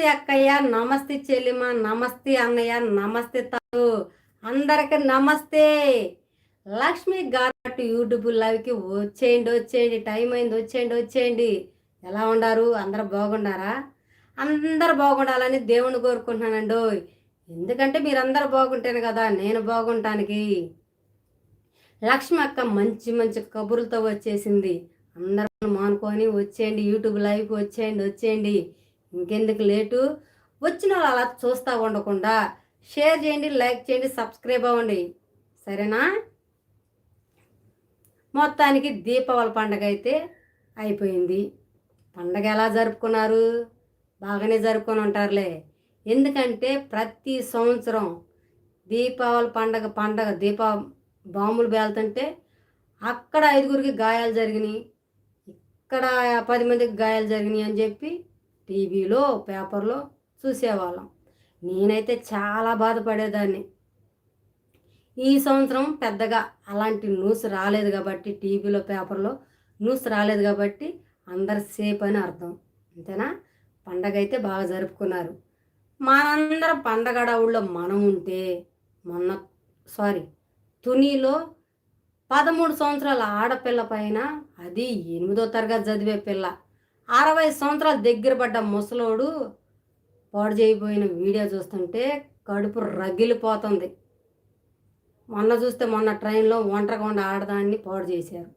నమస్తే అక్కయ్య నమస్తే చెల్లిమ నమస్తే అన్నయ్య నమస్తే తాను అందరికి నమస్తే. లక్ష్మి గారు యూట్యూబ్ లైవ్కి వచ్చేయండి వచ్చేయండి. టైం అయింది వచ్చేయండి వచ్చేయండి. ఎలా ఉన్నారు? అందరు బాగున్నారా? అందరు బాగుండాలని దేవుని కోరుకుంటున్నానండి. ఎందుకంటే మీరందరూ బాగుంటేనే కదా నేను బాగుంటానికి. లక్ష్మి అక్క మంచి మంచి కబుర్లతో వచ్చేసింది. అందరూ మానుకొని వచ్చేయండి యూట్యూబ్ లైవ్కి వచ్చేయండి వచ్చేయండి. ఇంకెందుకు లేటు? వచ్చిన వాళ్ళు అలా చూస్తూ ఉండకుండా షేర్ చేయండి లైక్ చేయండి సబ్స్క్రైబ్ అవ్వండి. సరేనా? మొత్తానికి దీపావళి పండగ అయితే అయిపోయింది. పండగ ఎలా జరుపుకున్నారు? బాగానే జరుపుకొని ఉంటారులే. ఎందుకంటే ప్రతి సంవత్సరం దీపావళి పండగ పండగ దీపా బాంబులు పేలుతుంటే అక్కడ ఐదుగురికి గాయాలు జరిగినాయి. ఇక్కడ పది మందికి గాయాలు జరిగినాయి అని చెప్పి టీవీలో పేపర్లో చూసేవాళ్ళం. నేనైతే చాలా బాధపడేదాన్ని. ఈ సంవత్సరం పెద్దగా అలాంటి న్యూస్ రాలేదు కాబట్టి టీవీలో పేపర్లో న్యూస్ రాలేదు కాబట్టి అందరు సేఫ్ అని అర్థం. అంతేనా? పండగ అయితే బాగా జరుపుకున్నారు. మనందరం పండగ ఊళ్ళో మనం ఉంటే మొన్న సారీ తునిలో పదమూడు సంవత్సరాల ఆడపిల్ల పైన అది ఎనిమిదో తరగతి చదివే పిల్ల. అరవై సంవత్సరాలు దగ్గర పడ్డ ముసలోడు పాడు చేయబోయిన వీడియో చూస్తుంటే కడుపు రగిలిపోతుంది. మొన్న చూస్తే మొన్న ట్రైన్లో ఒంటరిగా ఆడదాన్ని పాడు చేశారు.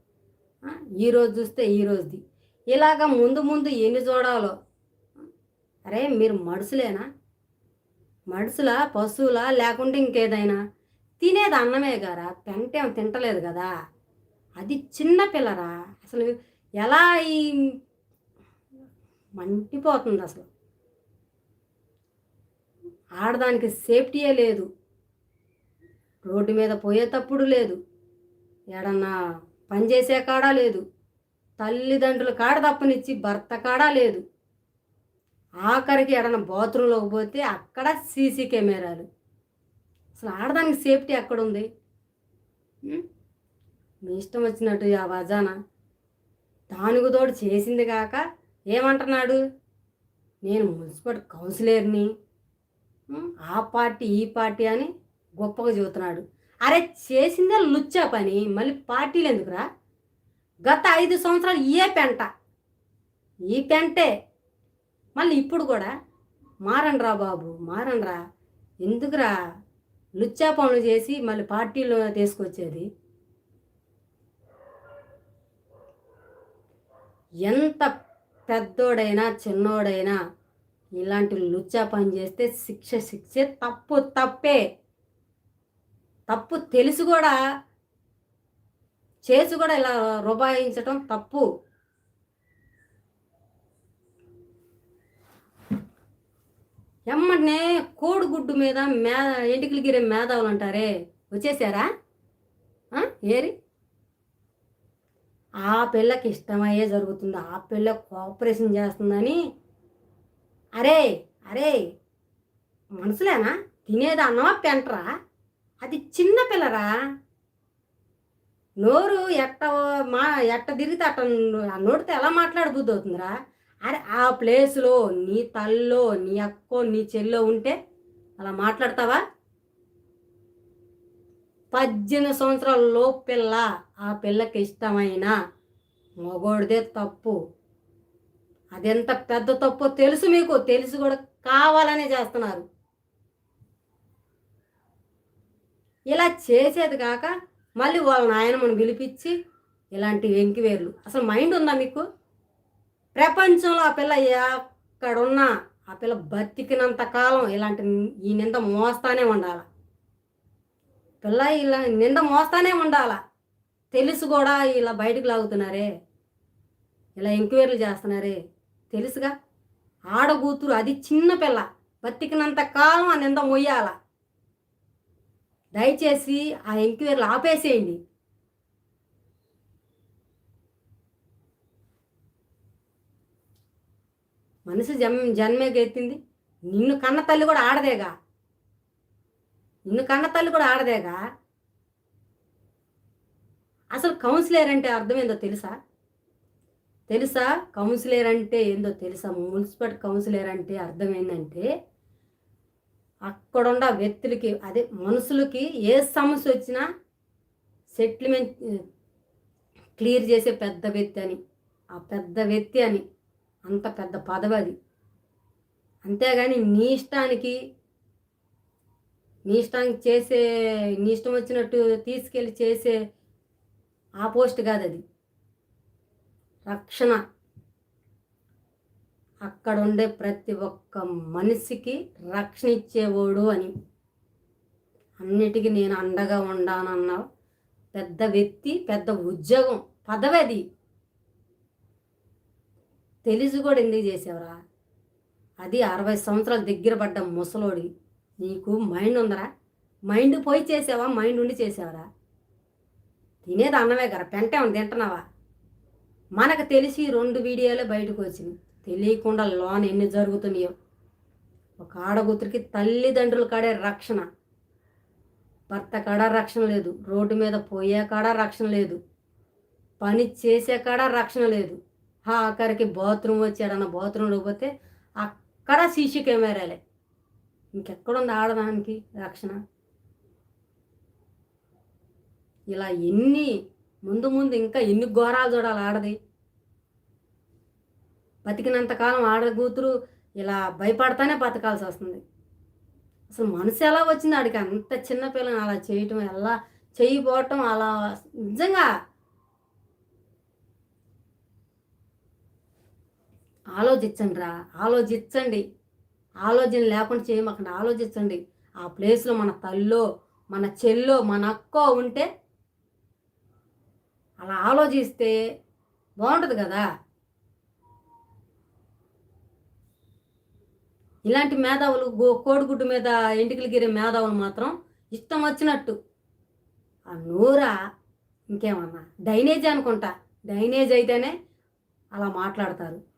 ఈరోజు ఈ రోజు చూస్తే ఈ రోజుది. ఇలాగ ముందు ముందు ఎన్ని చూడాలో? అరే మీరు మడుసులేనా? మడుసులా పశువులా లేకుంటే ఇంకేదైనా? తినేది అన్నమే కదా పెంటేం తింటలేదు కదా. అది చిన్న పిల్లరా. అసలు ఎలా ఈ మంటిపోతుంది అసలు ఆడదానికి సేఫ్టీయే లేదు. రోడ్డు మీద పోయేటప్పుడు లేదు. ఎడన్నా పని చేసే కాడా లేదు. తల్లిదండ్రుల కాడ తప్పనిచ్చి భర్త కాడా లేదు. ఆఖరికి ఎడన్నా బాత్రూంలోకి పోతే అక్కడ సీసీ కెమెరాలు. అసలు ఆడదానికి సేఫ్టీ ఎక్కడుంది? మీ ఇష్టం వచ్చినట్టు ఆ వజాన. దానికి తోడు చేసింది కాక ఏమంటున్నాడు? నేను మున్సిపల్ కౌన్సిలర్ని. ఆ పార్టీ ఈ పార్టీ అని గొప్పగా చెబుతున్నాడు. అరే చేసిందే లుచ్చా పని మళ్ళీ పార్టీలు ఎందుకురా? గత ఐదు సంవత్సరాలు ఏ పెంట. ఈ పెంటే. మళ్ళీ ఇప్పుడు కూడా. మారండ్రా బాబు మారండ్రా. ఎందుకురా? లుచ్చా పనులు చేసి మళ్ళీ పార్టీలో తీసుకొచ్చేది? ఎంత పెద్దోడైనా చిన్నోడైనా ఇలాంటి లుచ్చా పని చేస్తే శిక్ష శిక్షే తప్పు తప్పే. తప్పు తెలిసి కూడా. చేసి కూడా ఇలా రుబాయించటం తప్పు. ఎమ్మటనే కోడిగుడ్డు మీద మే ఎంటికలు గిరే మేధావులు అంటారే. వచ్చేసారా? ఏరి? ఆ పిల్లకి ఇష్టమయ్యే జరుగుతుంది. ఆ పిల్ల కోఆపరేషన్ చేస్తుందని. అరే అరే మనసులేనా? తినేది అన్నమా పెంటరా? అది చిన్న పిల్లరా? నోరు ఎట్ట మా ఎట్ట తిరిగితే అట్ట ఆ నోటితో ఎలా మాట్లాడబుద్ధి అవుతుందిరా? అరే ఆ ప్లేస్లో నీ తల్లో నీ అక్కో నీ చెల్లో ఉంటే అలా మాట్లాడతావా? పద్దెనిమిది సంవత్సరాల లోపు పిల్ల ఆ పిల్లకి ఇష్టమైన మగోడిదే తప్పు. అదెంత పెద్ద తప్పో తెలుసు మీకు తెలుసు కూడా కావాలనే చేస్తున్నారు. ఇలా చేసేది కాక మళ్ళీ వాళ్ళ నాయనమ్మను పిలిపించి ఇలాంటి వెంకివేర్లు అసలు మైండ్ ఉందా మీకు? ప్రపంచంలో ఆ పిల్ల ఎక్కడున్నా ఆ పిల్ల బతికినంత కాలం ఇలాంటి ఈ నింద మోస్తానే ఉండాలి? పిల్ల ఇలా నింద మోస్తానే ఉండాల? తెలుసు కూడా ఇలా బయటకు లాగుతున్నారే ఇలా ఎంక్వైరీలు చేస్తున్నారే తెలుసుగా? ఆడగూతురు అది చిన్న పిల్ల బతికినంత కాలం ఆ నింద మొయ్యాల? దయచేసి ఆ ఎంక్వైరీలు ఆపేసేయండి. మనిషి జన్మ జన్మే గెత్తింది నిన్ను కన్న తల్లి కూడా ఆడదేగా? నిన్ను కన్న తల్లి కూడా ఆడదేగా? అసలు కౌన్సిలర్ అంటే అర్థం ఏందో తెలుసా? తెలుసా? కౌన్సిలర్ అంటే ఏందో తెలుసా? మున్సిపల్ కౌన్సిలర్ అంటే అర్థం ఏంటంటే అక్కడున్న వ్యక్తులకి అదే మనుషులకి ఏ సమస్య వచ్చినా సెటిల్మెంట్ క్లియర్ చేసే పెద్ద వ్యక్తి అని. ఆ పెద్ద వ్యక్తి అని. అంత పెద్ద పదవి అది అంతేగాని నీ ఇష్టానికి నీ ఇష్టానికి చేసే నీ ఇష్టం వచ్చినట్టు తీసుకెళ్ళి చేసే ఆ పోస్ట్ కాదు అది. రక్షణ. అక్కడ ఉండే ప్రతి ఒక్క మనిషికి రక్షణ ఇచ్చేవాడు అని. అన్నిటికీ నేను అండగా ఉండానన్న పెద్ద వ్యక్తి పెద్ద ఉద్యోగం పదవి అది. తెలిసి కూడా ఎందుకు చేసేవరా? అది అరవై సంవత్సరాల దగ్గర పడ్డ ముసలోడి నీకు మైండ్ ఉందరా? మైండ్ పోయి చేసావా? మైండ్ ఉండి చేసావరా? తినేది అన్నమే కదా పెంటే ఉంది తింటున్నావా? మనకు తెలిసి రెండు వీడియోలే బయటకు వచ్చినాయి. తెలియకుండా లోన్ ఎన్ని జరుగుతున్నాయో. ఒక ఆడగుతురికి తల్లిదండ్రుల కాడే రక్షణ. భర్త కాడ రక్షణ లేదు. రోడ్డు మీద పోయే కాడ రక్షణ లేదు. పని చేసే కాడ రక్షణ లేదు. ఆఖరికి బాత్రూమ్ వచ్చాడన్న బాత్రూంలోకి పోతే అక్కడ సీసీ కెమెరాలే. ఇంకెక్కడుంది ఆడదానికి రక్షణ? ఇలా ఎన్ని ముందు ముందు ఇంకా ఎన్ని ఘోరాలు చూడాలి ఆడది? బతికినంతకాలం ఆడ కూతురు ఇలా భయపడతానే బతకాల్సి వస్తుంది. అసలు మనసు ఎలా వచ్చింది ఆడికి? అంత చిన్న పిల్లని అలా చేయటం ఎలా చేయిపోవటం అలా నిజంగా ఆలోచించండి రా ఆలోచించండి. ఆలోచన లేకుండా చేయమాకండి ఆలోచించండి. ఆ ప్లేస్లో మన తల్లో మన చెల్లో మన అక్కో ఉంటే అలా ఆలోచిస్తే బాగుంటుంది కదా. ఇలాంటి మేధావులు కోడిగుడ్డు మీద ఎంటికలు గిరే మేధావులు మాత్రం ఇష్టం వచ్చినట్టు. ఆ నూరా ఇంకేమన్నా? డైనేజ్ అనుకుంటా. డైనేజ్ అయితేనే అలా మాట్లాడతారు.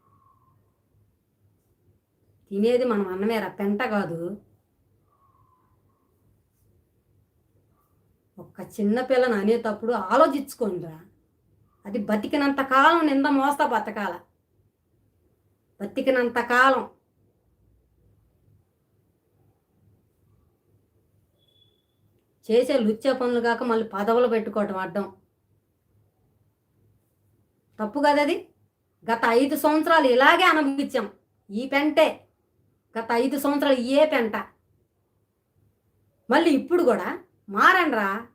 తినేది మనం అన్నమేరా పెంట కాదు. ఒక్క చిన్న పిల్లని అనేటప్పుడు ఆలోచించుకోండిరా అది బతికినంత కాలం నింద మోస్తా బతకాల. బతికినంత కాలం. చేసే లుచ్చే పనులు కాక మళ్ళీ పదవులు పెట్టుకోవటం అడ్డం. తప్పు కదది? గత ఐదు సంవత్సరాలు ఇలాగే అనుభవించాం. ఈ పెంటే గత ఐదు సంవత్సరాలు ఏ పెంట? మళ్ళీ ఇప్పుడు కూడా మారండ్రా?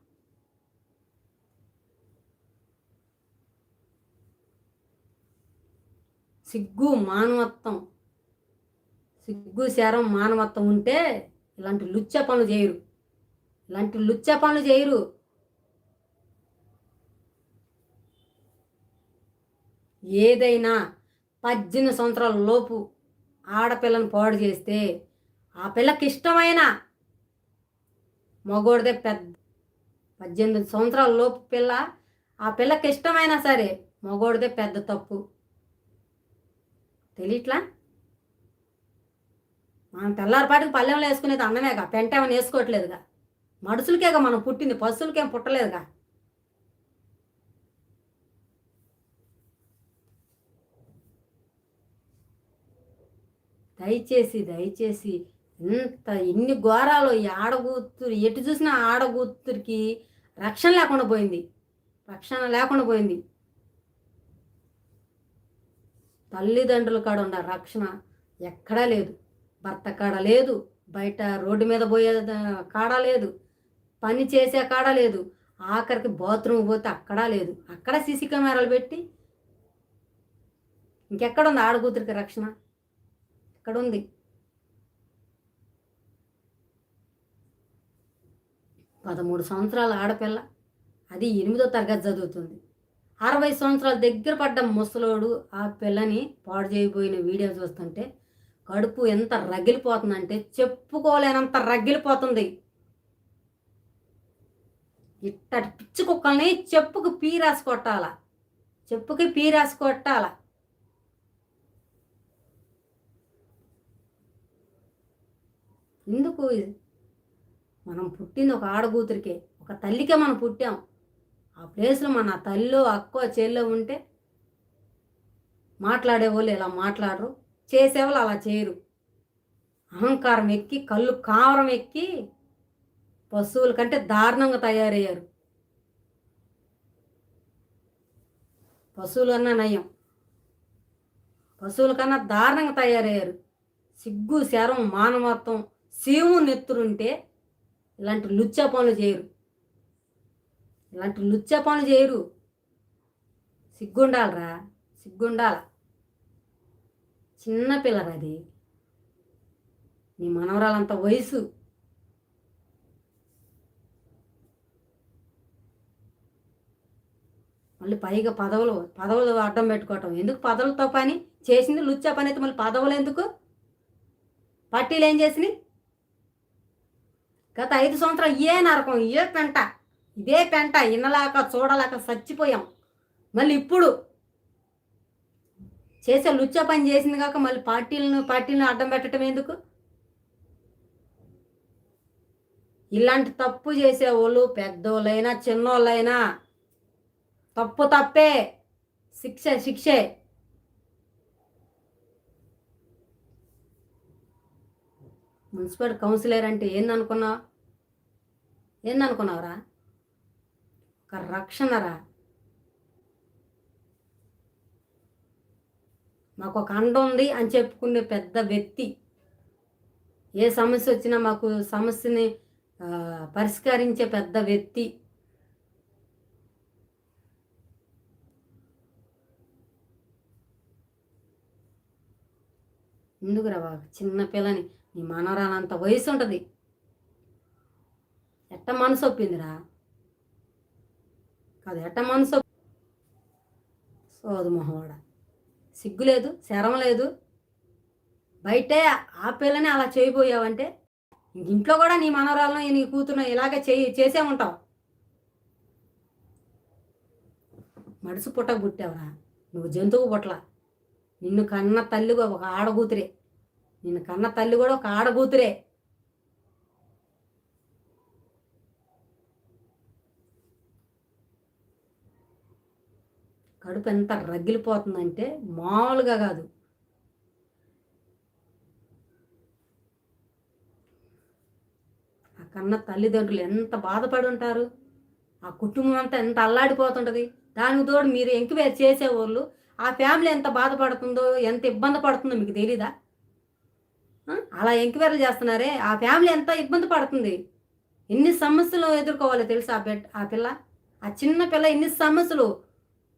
సిగ్గు మానవత్వం. సిగ్గు శరం మానవత్వం ఉంటే ఇలాంటి లుచ్చ పనులు చేయరు. ఇలాంటి లుచ్చ పనులు చేయరు. ఏదైనా పద్దెనిమిది సంవత్సరాల లోపు ఆడపిల్లను పాడు చేస్తే ఆ పిల్లకి ఇష్టమైన మగోడిదే పెద్ద పద్దెనిమిది సంవత్సరాల లోపు పిల్ల ఆ పిల్లకి ఇష్టమైనా సరే మగోడిదే పెద్ద తప్పు. తెలియట్లా మనం తెల్లారిపాటికి పల్లెంలో వేసుకునేది అన్నమేగా పెంటేమని వేసుకోవట్లేదుగా? మనుషులకేగా మనం పుట్టింది పశువులకేం పుట్టలేదుగా? దయచేసి దయచేసి ఇంత ఎన్ని ఘోరాలు ఈ ఆడగూతురు ఎటు చూసినా ఆడగూతురికి రక్షణ లేకుండా పోయింది. రక్షణ లేకుండా పోయింది. తల్లిదండ్రుల కాడ ఉన్న రక్షణ ఎక్కడా లేదు. భర్త కాడ లేదు. బయట రోడ్డు మీద పోయే కాడ లేదు. పని చేసే కాడ లేదు. ఆఖరికి బాత్రూమ్ పోతే అక్కడా లేదు. అక్కడ సీసీ కెమెరాలు పెట్టి ఇంకెక్కడ ఉంది ఆడకూతురికి రక్షణ? ఇక్కడ ఉంది పదమూడు సంవత్సరాల ఆడపిల్ల. అది ఎనిమిదో తరగతి చదువుతుంది. అరవై సంవత్సరాల దగ్గర పడ్డ ముసలోడు ఆ పిల్లని పాడు చేయబోయిన వీడియో చూస్తుంటే కడుపు ఎంత రగిలిపోతుందంటే చెప్పుకోలేనంత రగిలిపోతుంది. ఇట్టటి పిచ్చి కుక్కల్ని చెప్పుకు పీరాసి కొట్టాల? చెప్పుకి పీరాసి కొట్టాల? ఎందుకు మనం పుట్టింది ఒక ఆడగూతురికే ఒక తల్లికే మనం పుట్టాం. ఆ ప్లేస్లో మన తల్లో అక్కో చెల్లో ఉంటే మాట్లాడేవాళ్ళు ఇలా మాట్లాడరు చేసేవాళ్ళు అలా చేయరు. అహంకారం ఎక్కి కళ్ళు కావరం ఎక్కి పశువుల కంటే దారుణంగా తయారయ్యారు. పశువులన్నా నయం. పశువుల కన్నా దారుణంగా తయారయ్యారు. సిగ్గు శరం మానవత్వం సీము నెత్తురుంటే ఇలాంటి లుచ్చ పనులు చేయరు. ఇలాంటి లుచ్చ పనులు చేయరు. సిగ్గుండాలరా సిగ్గుండాల. చిన్నపిల్లరా అది నీ మనవరాలంత వయసు. మళ్ళీ పైగా పదవులు పదవులు అడ్డం పెట్టుకోవటం. ఎందుకు పదవులతో పని చేసింది లుచ్చా పని అయితే మళ్ళీ పదవులు ఎందుకు? పార్టీలు ఏం చేసినాయి? గత ఐదు సంవత్సరాలు ఏ నరకం ఏ పెంట ఇదే పెంట వినలేక చూడలేక చచ్చిపోయాం. మళ్ళీ ఇప్పుడు చేసే లుచ్చ పని చేసింది కాక మళ్ళీ పార్టీలను పార్టీలను అడ్డం పెట్టడం ఎందుకు? ఇలాంటి తప్పు చేసేవాళ్ళు పెద్దోళ్ళైనా చిన్నోళ్ళైనా తప్పు తప్పే. శిక్ష శిక్షే. మున్సిపల్ కౌన్సిలర్ అంటే ఏందనుకున్నావు ఏందనుకున్నావురా? ఒక రక్షణరా? మాకు ఒక అండ ఉంది అని చెప్పుకునే పెద్ద వ్యక్తి. ఏ సమస్య వచ్చినా మాకు సమస్యని పరిష్కరించే పెద్ద వ్యక్తి. ఎందుకురా రా చిన్న పిల్లని. నీ మనవరాలంత వయసు ఉంటుంది ఎట్ట మనసు ఒప్పిందిరా కాదు ఎట్ట మనసు? సోదు మొహవాడ. సిగ్గు లేదు శరం లేదు బయటే ఆ పిల్లని అలా చేయబోయావంటే ఇంక ఇంట్లో కూడా నీ మనవరాలను నీ కూతురు ఇలాగే చేయి చేసే ఉంటావు. మడుసు పుట్టక పుట్టావురా. నువ్వు జంతువు పుట్ల నిన్ను కన్న తల్లి ఒక ఆడకూతురే. నేను కన్న తల్లి కూడా ఒక ఆడగూతురే కడుపు ఎంత రగిలిపోతుందంటే మామూలుగా కాదు. ఆ కన్న తల్లిదండ్రులు ఎంత బాధపడి ఉంటారు? ఆ కుటుంబం అంతా ఎంత అల్లాడిపోతుంటుంది? దానికి తోడు మీరు ఎంక్వైరీ చేసేవాళ్ళు ఆ ఫ్యామిలీ ఎంత బాధపడుతుందో ఎంత ఇబ్బంది పడుతుందో మీకు తెలీదా? అలా ఎంక్వైరీలు చేస్తున్నారే? ఆ ఫ్యామిలీ ఎంత ఇబ్బంది పడుతుంది? ఎన్ని సమస్యలు ఎదుర్కోవాలి తెలుసా ఆ బిడ్డ ఆ పిల్ల? ఆ చిన్న పిల్ల ఎన్ని సమస్యలు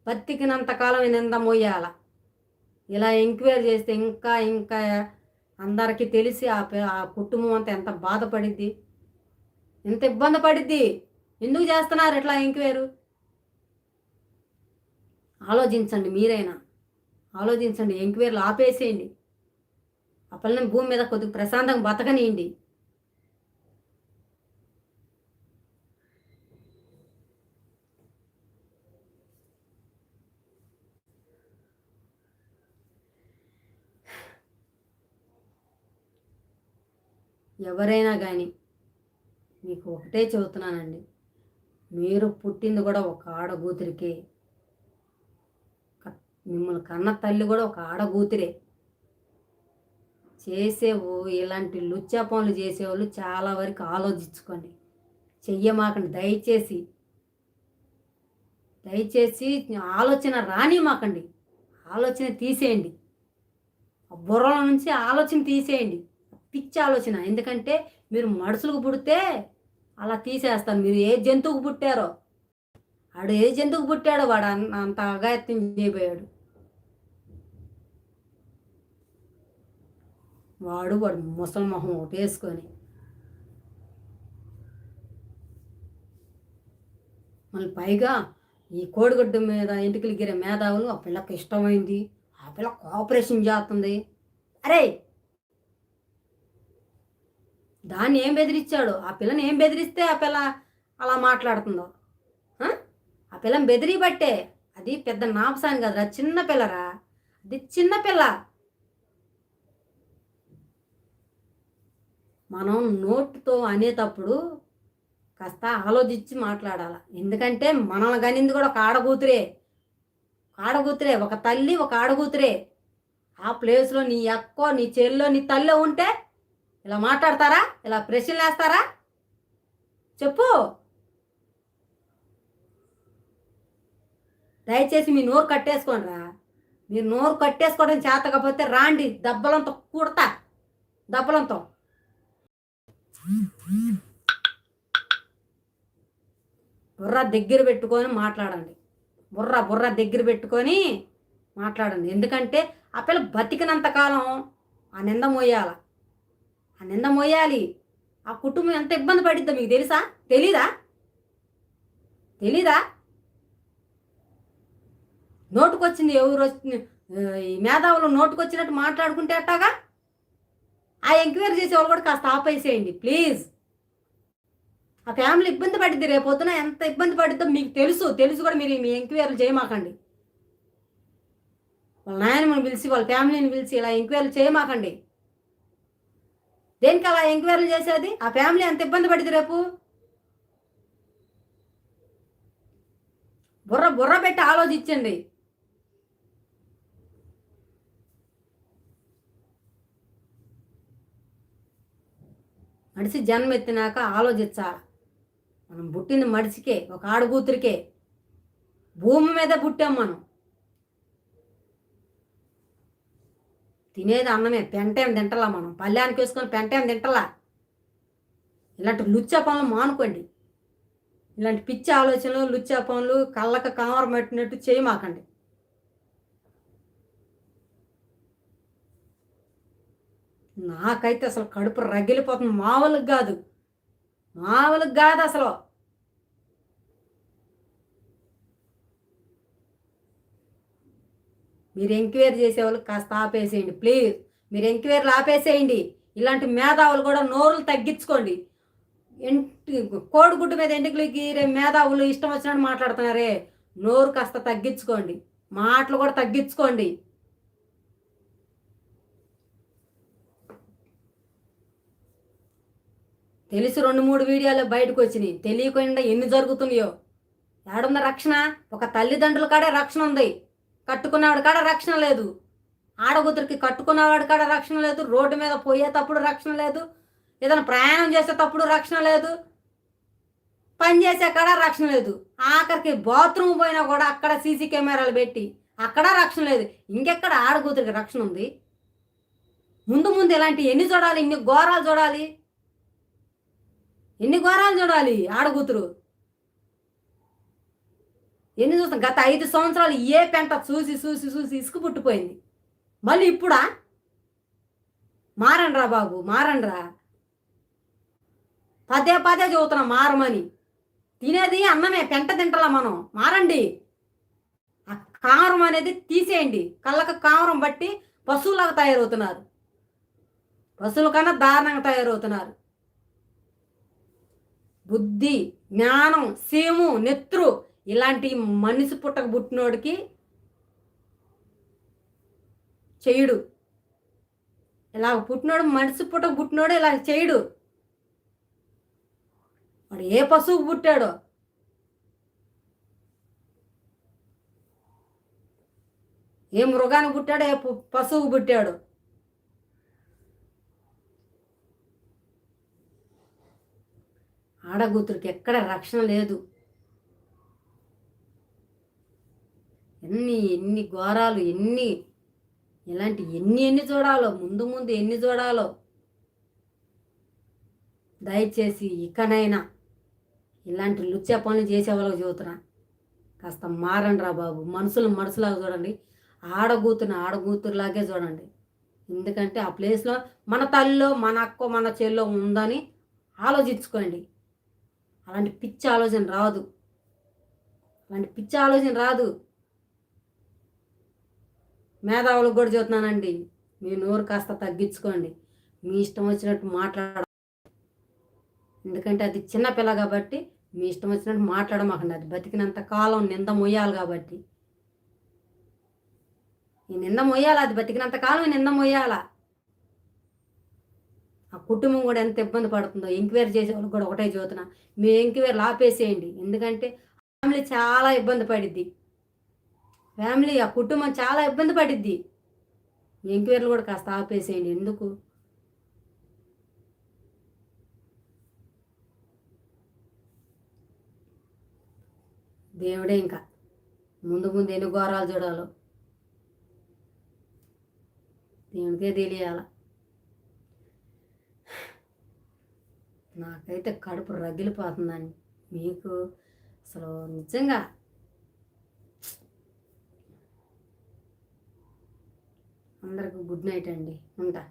బతికినంత కాలం నింద మోయాల? ఇలా ఎంక్వైరీ చేస్తే ఇంకా ఇంకా అందరికీ తెలిసి ఆ ఆ కుటుంబం అంతా ఎంత బాధపడిద్ది? ఎంత ఇబ్బంది పడిద్ది? ఎందుకు చేస్తున్నారు ఇట్లా ఎంక్వైరీ? ఆలోచించండి మీరైనా. ఆలోచించండి ఎంక్వైరీలు ఆపేసేయండి. ఆ పిల్లని భూమి మీద కొద్దిగా ప్రశాంతంగా బతకనియండి. ఎవరైనా కానీ మీకు ఒకటే చెబుతున్నానండి. మీరు పుట్టింది కూడా ఒక ఆడగూతురికే. మిమ్మల్ని కన్న తల్లి కూడా ఒక ఆడగూతురే. చేసేవు ఇలాంటి లుచ్చా పనులు చేసేవాళ్ళు చాలా వరకు ఆలోచించుకోండి. చెయ్యమాకండి. దయచేసి దయచేసి ఆలోచన రానిమాకండి. ఆలోచన తీసేయండి. ఆ బుర్రల నుంచి ఆలోచన తీసేయండి. పిచ్చి ఆలోచన. ఎందుకంటే మీరు మనుషులకు పుడితే అలా తీసేస్తాను మీరు ఏ జంతువుకు పుట్టారో ఆడు ఏ జంతువుకు పుట్టాడో వాడు అంత అగాయత్యం చేయబోయాడు. వాడు వాడు ముసలి మొహం ఒకటి వేసుకొని మళ్ళీ పైగా ఈ కోడిగడ్డ మీద ఇంటికి గిరే మేధావులు ఆ పిల్లకి ఇష్టమైంది. ఆ పిల్ల కోఆపరేషన్ చేస్తుంది. అరే! దాన్ని ఏం బెదిరించాడు ఆ పిల్లని ఏం బెదిరిస్తే ఆ పిల్ల అలా మాట్లాడుతుందో? ఆ? ఆ పిల్లని బెదిరి బట్టే అది పెద్ద నాపసాని కదరా చిన్న పిల్లరా? అది చిన్న పిల్ల. మనం నోటుతో అనేటప్పుడు కాస్త ఆలోచించి మాట్లాడాలి. ఎందుకంటే మనల్ని కనింది కూడా ఒక ఆడకూతురే. ఆడగూతురే ఒక తల్లి ఒక ఆడగూతురే ఆ ప్లేస్లో నీ అక్కో నీ చెల్లో నీ తల్లో ఉంటే ఇలా మాట్లాడతారా? ఇలా ప్రశ్నలు వేస్తారా చెప్పు. దయచేసి మీ నోరు కట్టేసుకోండి రా మీరు నోరు కట్టేసుకోవడం చేతకపోతే రాండి. దెబ్బలంతో కుడతా. దెబ్బలంతో. బుర్ర దగ్గర పెట్టుకొని మాట్లాడండి. బుర్ర బుర్ర దగ్గర పెట్టుకొని మాట్లాడండి. ఎందుకంటే ఆ పిల్ల బతికినంత కాలం ఆ నింద మోయాల? ఆ నింద మోయాలి. ఆ కుటుంబం ఎంత ఇబ్బంది పడిద్దో మీకు తెలుసా? తెలీదా? తెలీదా? నోటుకొచ్చింది ఎవరు వచ్చింది? ఈ మేధావులు నోటుకొచ్చినట్టు మాట్లాడుకుంటే అట్టాగా? ఆ ఎంక్వైరీ చేసే వాళ్ళు కూడా కాస్త ఆపేసేయండి ప్లీజ్. ఆ ఫ్యామిలీ ఇబ్బంది పడిద్ది రేపొద్దున ఎంత ఇబ్బంది పడిద్దో మీకు తెలుసు తెలుసు కూడా మీరు మీ ఎంక్వైరీలు చేయమాకండి. వాళ్ళ నాయనమ్మని పిలిచి వాళ్ళ ఫ్యామిలీని పిలిచి ఇలా ఎంక్వైరీలు చేయమాకండి. దేనికి అలా ఎంక్వైరీలు చేసేది? ఆ ఫ్యామిలీ ఎంత ఇబ్బంది పడిద్ది రేపు? బుర్ర బుర్ర పెట్టి ఆలోచించండి. మడిసి జన్మ ఎత్తినాక ఆలోచించాలి మనం పుట్టింది మడిసికే ఒక ఆడకూతురికే. భూమి మీద పుట్టాం మనం. తినేది అన్నమే పెంటేం తింటలా మనం. పల్లెనికి వేసుకొని పెంటేం తింటలా? ఇలాంటి లుచ్చ పనులు మానుకోండి. ఇలాంటి పిచ్చి ఆలోచనలు లుచ్చ పనులు కళ్ళకు కామర పెట్టినట్టు చేయమాకండి నాకైతే అసలు కడుపు రగిలిపోతుంది. మామూలుగా కాదు. మామూలుగా కాదు అసలు. మీరు ఎంక్వైరీ చేసేవాళ్ళు కాస్త ఆపేసేయండి. ప్లీజ్. మీరు ఎంక్వైరీలు ఆపేసేయండి. ఇలాంటి మేధావులు కూడా నోరులు తగ్గించుకోండి. ఎంటి కోడిగుడ్డు మీద ఎంటికలకి గీరే మేధావులు ఇష్టం వచ్చినట్టు మాట్లాడుతున్నారే. నోరు కాస్త తగ్గించుకోండి. మాటలు కూడా తగ్గించుకోండి. తెలుసు రెండు మూడు వీడియోలు బయటకు వచ్చినాయి. తెలియకుండా ఎన్ని జరుగుతున్నాయో. ఏడున్న రక్షణ? ఒక తల్లిదండ్రుల కాడే రక్షణ ఉంది. కట్టుకున్నవాడి కాడ రక్షణ లేదు. ఆడగుతురికి కట్టుకున్నవాడి కాడ రక్షణ లేదు. రోడ్డు మీద పోయేటప్పుడు రక్షణ లేదు. ఏదైనా ప్రయాణం చేసేటప్పుడు రక్షణ లేదు. పని చేసే కాడ రక్షణ లేదు. ఆఖరికి బాత్రూమ్ పోయినా కూడా అక్కడ సీసీ కెమెరాలు పెట్టి అక్కడ రక్షణ లేదు. ఇంకెక్కడ ఆడగూతురికి రక్షణ ఉంది? ముందు ముందు ఇలాంటి ఎన్ని చూడాలి? ఇన్ని ఘోరాలు చూడాలి? ఎన్ని ఘోరాలు చూడాలి ఆడగూతురు ఎన్ని చూస్తాం? గత ఐదు సంవత్సరాలు ఏ పెంట చూసి చూసి చూసి ఇసుకు పుట్టిపోయింది. మళ్ళీ ఇప్పుడా? మారండ్రా బాబు మారండ్రా. పదే పదే చదువుతున్నాం మారమని. తినేది అన్నమే పెంట తింటలా మనం. మారండి. ఆ కామరం అనేది తీసేయండి. కళ్ళకు కామరం బట్టి పశువులకు తయారవుతున్నారు. పశువుల కన్నా దారుణంగా తయారవుతున్నారు. బుద్ధి జ్ఞానం సీము నెత్రు ఇలాంటి మనిషి పుట్టక పుట్టినోడికి చేయుడు. ఇలా పుట్టినోడు మనిషి పుట్టక పుట్టినోడు ఇలా చేయడు. వాడు ఏ పశువుకు పుట్టాడో? ఏ మృగానికి పుట్టాడో? ఏ పశువుకు పుట్టాడు? ఆడగూతురికి ఎక్కడ రక్షణ లేదు. ఎన్ని ఎన్ని ఘోరాలు ఎన్ని ఇలాంటి ఎన్ని ఎన్ని చూడాలో ముందు ముందు ఎన్ని చూడాలో. దయచేసి ఇకనైనా ఇలాంటి లుచ్చ పనులు చేసేవాళ్ళకి చూతున్నా కాస్త మారండి రా బాబు. మనుషులు మనసులాగా చూడండి. ఆడగూతుని ఆడగూతురులాగే చూడండి. ఎందుకంటే ఆ ప్లేస్లో మన తల్లిలో మన అక్క మన చెల్లో ఉందని ఆలోచించుకోండి. అలాంటి పిచ్చి ఆలోచన రాదు. అలాంటి పిచ్చి ఆలోచన రాదు. మేధావులకు కూడా చూస్తున్నానండి మీ నోరు కాస్త తగ్గించుకోండి. మీ ఇష్టం వచ్చినట్టు మాట్లాడ ఎందుకంటే అది చిన్నపిల్ల కాబట్టి మీ ఇష్టం వచ్చినట్టు మాట్లాడమాకండి. అది బతికినంత కాలం నింద మొయ్యాలి కాబట్టి. ఈ నింద మొయ్యాలి అది బతికినంత కాలం నింద మొయ్యాలా? ఆ కుటుంబం కూడా ఎంత ఇబ్బంది పడుతుందో ఎంక్వైరీ చేసే వాళ్ళకి కూడా ఒకటే చూతున్నా మీ ఎంక్వైరీలు ఆపేసేయండి ఎందుకంటే ఫ్యామిలీ చాలా ఇబ్బంది పడిద్ది. ఫ్యామిలీ ఆ కుటుంబం చాలా ఇబ్బంది పడిద్ది. ఎంక్వైరీలు కూడా కాస్త ఆపేసేయండి. ఎందుకు? దేవుడే ఇంకా. ముందు ముందు ఎన్ని ఘోరాలు చూడాలో. దేవునికే తెలియాలా. నాకైతే కడుపు రగిలిపోతుందండి. మీకు అసలు నిజంగా అందరికి గుడ్ నైట్ అండి. ఉంటా.